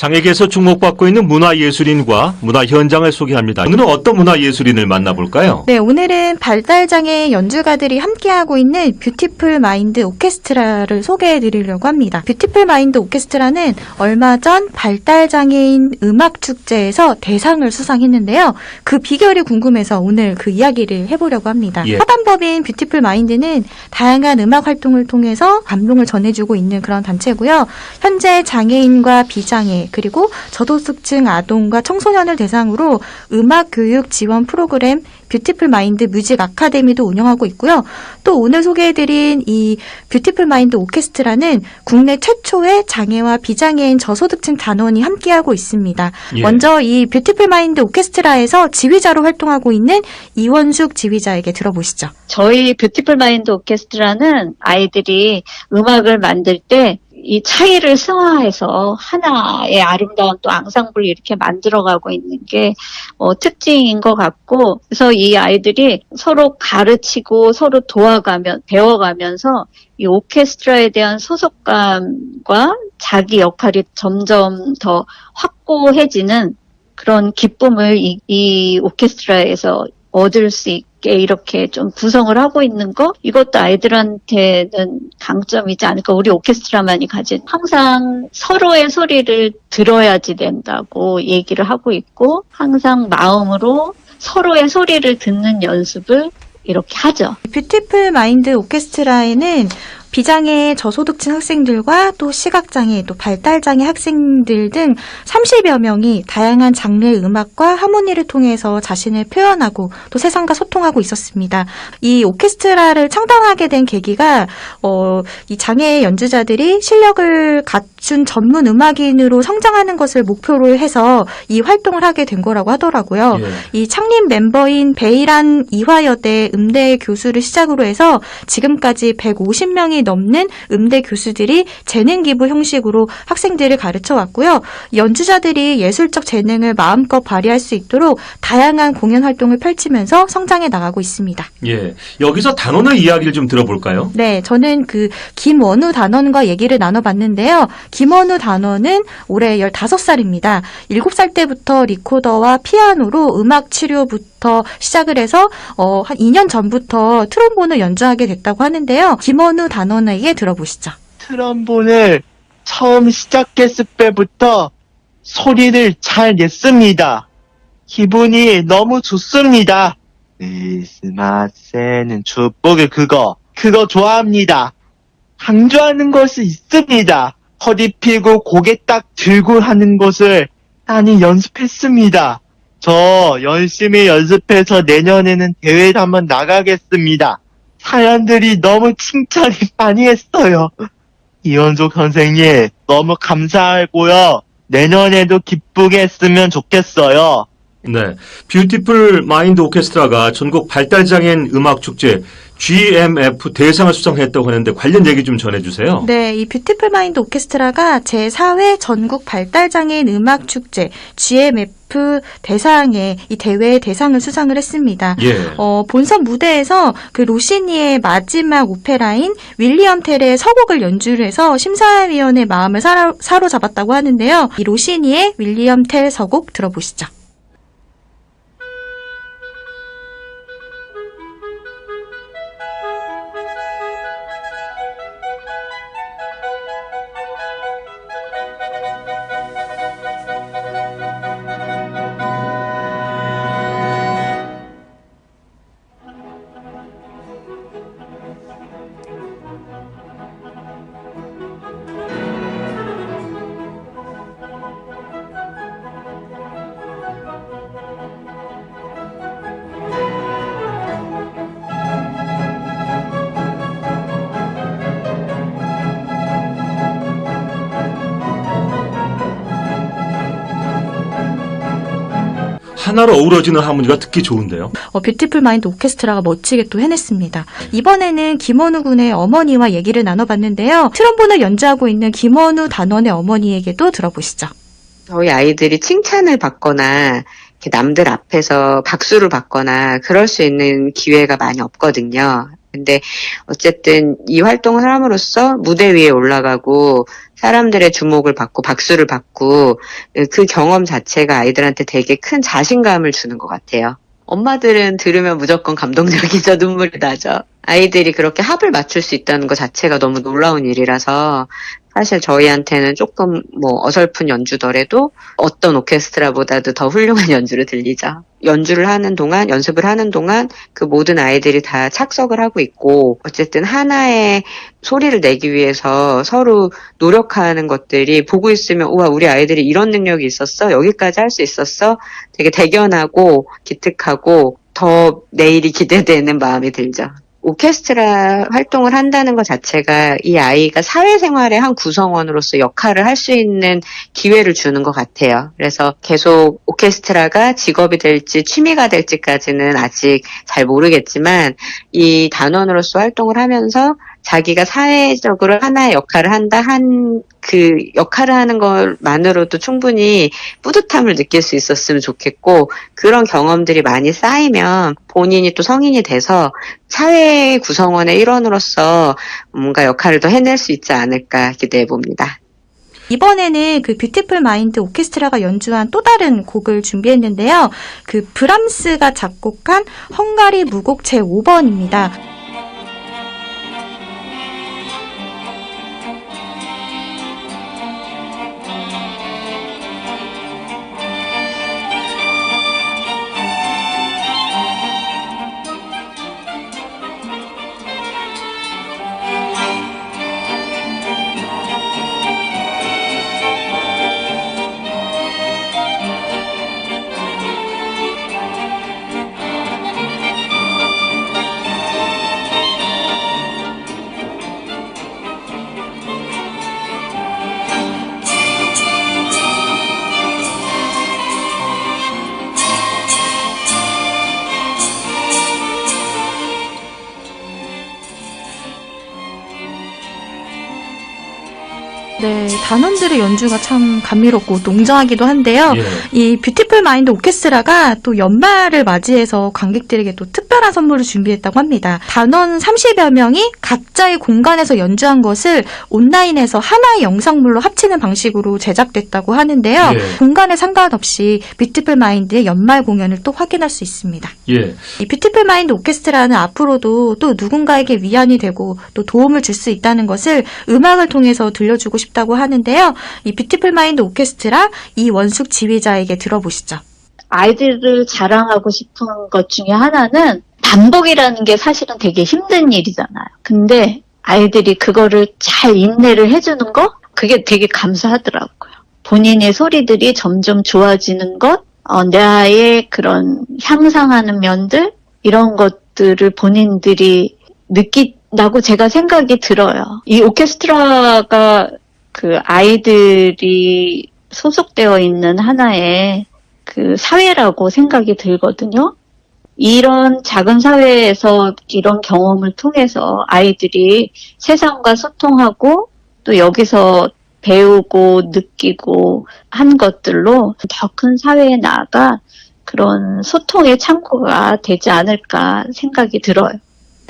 장애계에서 주목받고 있는 문화예술인과 문화 현장을 소개합니다. 오늘은 어떤 문화예술인을 만나볼까요? 네, 오늘은 발달장애 연주가들이 함께하고 있는 뷰티풀 마인드 오케스트라를 소개해 드리려고 합니다. 뷰티풀 마인드 오케스트라는 얼마 전 발달장애인 음악축제에서 대상을 수상했는데요. 그 비결이 궁금해서 오늘 그 이야기를 해보려고 합니다. 예. 사단법인 뷰티풀 마인드는 다양한 음악 활동을 통해서 감동을 전해주고 있는 그런 단체고요. 현재 장애인과 비장애 그리고 저소득층 아동과 청소년을 대상으로 음악 교육 지원 프로그램 뷰티풀 마인드 뮤직 아카데미도 운영하고 있고요. 또 오늘 소개해드린 이 뷰티풀 마인드 오케스트라는 국내 최초의 장애와 비장애인 저소득층 단원이 함께하고 있습니다. 예. 먼저 이 뷰티풀 마인드 오케스트라에서 지휘자로 활동하고 있는 이원숙 지휘자에게 들어보시죠. 저희 뷰티풀 마인드 오케스트라는 아이들이 음악을 만들 때 이 차이를 승화해서 하나의 아름다운 또 앙상블을 이렇게 만들어가고 있는 게 어, 특징인 것 같고 그래서 이 아이들이 서로 가르치고 서로 도와가면 배워가면서 이 오케스트라에 대한 소속감과 자기 역할이 점점 더 확고해지는 그런 기쁨을 이, 이 오케스트라에서 얻을 수 있게 이렇게 좀 구성을 하고 있는 거 이것도 아이들한테는 강점이지 않을까 우리 오케스트라만이 가진 항상 서로의 소리를 들어야지 된다고 얘기를 하고 있고 항상 마음으로 서로의 소리를 듣는 연습을 이렇게 하죠. 뷰티풀 마인드 오케스트라에는 비장애 저소득층 학생들과 또 시각장애, 또 발달장애 학생들 등 30여 명이 다양한 장르의 음악과 하모니를 통해서 자신을 표현하고 또 세상과 소통하고 있었습니다. 이 오케스트라를 창단하게 된 계기가 어, 이 장애 연주자들이 실력을 갖춘 전문 음악인으로 성장하는 것을 목표로 해서 이 활동을 하게 된 거라고 하더라고요. 예. 이 창립 멤버인 베이란 이화여대 음대 교수를 시작으로 해서 지금까지 150명이 넘는 음대 교수들이 재능 기부 형식으로 학생들을 가르쳐 왔고요. 연주자들이 예술적 재능을 마음껏 발휘할 수 있도록 다양한 공연 활동을 펼치면서 성장해 나가고 있습니다. 예. 여기서 단원의 이야기를 좀 들어볼까요? 네, 저는 그 김원우 단원과 얘기를 나눠봤는데요. 김원우 단원은 올해 15살입니다. 7살 때부터 리코더와 피아노로 음악 치료부터 시작을 해서 어, 한 2년 전부터 트롬본을 연주하게 됐다고 하는데요. 김원우 단원에게 들어보시죠. 트럼본을 처음 시작했을 때부터 소리를 잘 냈습니다. 기분이 너무 좋습니다. 크리스마스에는 축복을 그거, 그거 좋아합니다. 강조하는 것이 있습니다. 허리 펴고 고개 딱 들고 하는 것을 많이 연습했습니다. 저 열심히 연습해서 내년에는 대회를 한번 나가겠습니다. 사람들이 너무 칭찬이 많이 했어요. 이원조 선생님, 너무 감사하고요. 내년에도 기쁘게 했으면 좋겠어요. 네. 뷰티풀 마인드 오케스트라가 전국 발달장애인 음악 축제 GMF 대상을 수상했다고 하는데 관련 얘기 좀 전해주세요. 네, 이 뷰티풀 마인드 오케스트라가 제4회 전국 발달장애인 음악 축제 GMF 대상에 이 대회의 대상을 수상을 했습니다. 예. 어, 본선 무대에서 그 로시니의 마지막 오페라인 윌리엄 텔의 서곡을 연주를 해서 심사위원의 마음을 사로, 사로잡았다고 하는데요. 이 로시니의 윌리엄 텔 서곡 들어보시죠. 하나로 어우러지는 하모니가 듣기 좋은데요. 어, 뷰티풀 마인드 오케스트라가 멋지게 또 해냈습니다. 이번에는 김원우 군의 어머니와 얘기를 나눠봤는데요. 트럼본을 연주하고 있는 김원우 단원의 어머니에게도 들어보시죠. 저희 아이들이 칭찬을 받거나 이렇게 남들 앞에서 박수를 받거나 그럴 수 있는 기회가 많이 없거든요. 근데 어쨌든 이 활동을 함으로써 무대 위에 올라가고 사람들의 주목을 받고 박수를 받고 그 경험 자체가 아이들한테 되게 큰 자신감을 주는 것 같아요. 엄마들은 들으면 무조건 감동적이죠. 눈물이 나죠. 아이들이 그렇게 합을 맞출 수 있다는 것 자체가 너무 놀라운 일이라서 사실 저희한테는 조금 뭐 어설픈 연주더라도 어떤 오케스트라보다도 더 훌륭한 연주를 들리죠. 연주를 하는 동안, 연습을 하는 동안 그 모든 아이들이 다 착석을 하고 있고 어쨌든 하나의 소리를 내기 위해서 서로 노력하는 것들이 보고 있으면 우와 우리 아이들이 이런 능력이 있었어 여기까지 할 수 있었어 되게 대견하고 기특하고 더 내일이 기대되는 마음이 들죠. 오케스트라 활동을 한다는 것 자체가 이 아이가 사회생활의 한 구성원으로서 역할을 할 수 있는 기회를 주는 것 같아요. 그래서 계속 오케스트라가 직업이 될지 취미가 될지까지는 아직 잘 모르겠지만 이 단원으로서 활동을 하면서 자기가 사회적으로 하나의 역할을 한다 한 그 역할을 하는 것만으로도 충분히 뿌듯함을 느낄 수 있었으면 좋겠고 그런 경험들이 많이 쌓이면 본인이 또 성인이 돼서 사회 구성원의 일원으로서 뭔가 역할을 더 해낼 수 있지 않을까 기대해 봅니다. 이번에는 그 뷰티풀 마인드 오케스트라가 연주한 또 다른 곡을 준비했는데요. 그 브람스가 작곡한 헝가리 무곡 제5번입니다. 네, 단원들의 연주가 참 감미롭고 농정하기도 한데요. 예. 이 뷰티풀 마인드 오케스트라가 또 연말을 맞이해서 관객들에게 또 특별한 선물을 준비했다고 합니다. 단원 30여 명이 각자의 공간에서 연주한 것을 온라인에서 하나의 영상물로 합치는 방식으로 제작됐다고 하는데요. 예. 공간에 상관없이 뷰티풀 마인드의 연말 공연을 또 확인할 수 있습니다. 예. 이 뷰티풀 마인드 오케스트라는 앞으로도 또 누군가에게 위안이 되고 또 도움을 줄 수 있다는 것을 음악을 통해서 들려주고 싶 다고 하는데요. 이 뷰티풀 마인드 오케스트라 이원숙 지휘자에게 들어보시죠. 아이들을 자랑하고 싶은 것 중에 하나는 반복이라는 게 사실은 되게 힘든 일이잖아요. 근데 아이들이 그거를 잘 인내를 해주는 거? 그게 되게 감사하더라고요. 본인의 소리들이 점점 좋아지는 것, 어, 나의 그런 향상하는 면들, 이런 것들을 본인들이 느낀다고 제가 생각이 들어요. 이 오케스트라가 그 아이들이 소속되어 있는 하나의 그 사회라고 생각이 들거든요. 이런 작은 사회에서 이런 경험을 통해서 아이들이 세상과 소통하고 또 여기서 배우고 느끼고 한 것들로 더 큰 사회에 나아가 그런 소통의 창구가 되지 않을까 생각이 들어요.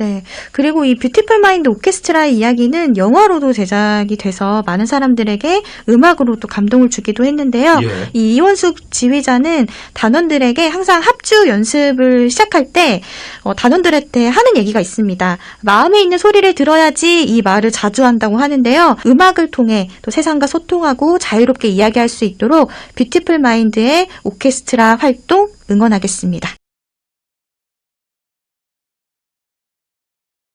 네. 그리고 이 뷰티풀 마인드 오케스트라의 이야기는 영화로도 제작이 돼서 많은 사람들에게 음악으로 또 감동을 주기도 했는데요. 예. 이 이원숙 지휘자는 단원들에게 항상 합주 연습을 시작할 때 어, 단원들한테 하는 얘기가 있습니다. 마음에 있는 소리를 들어야지 이 말을 자주 한다고 하는데요. 음악을 통해 또 세상과 소통하고 자유롭게 이야기할 수 있도록 뷰티풀 마인드의 오케스트라 활동 응원하겠습니다.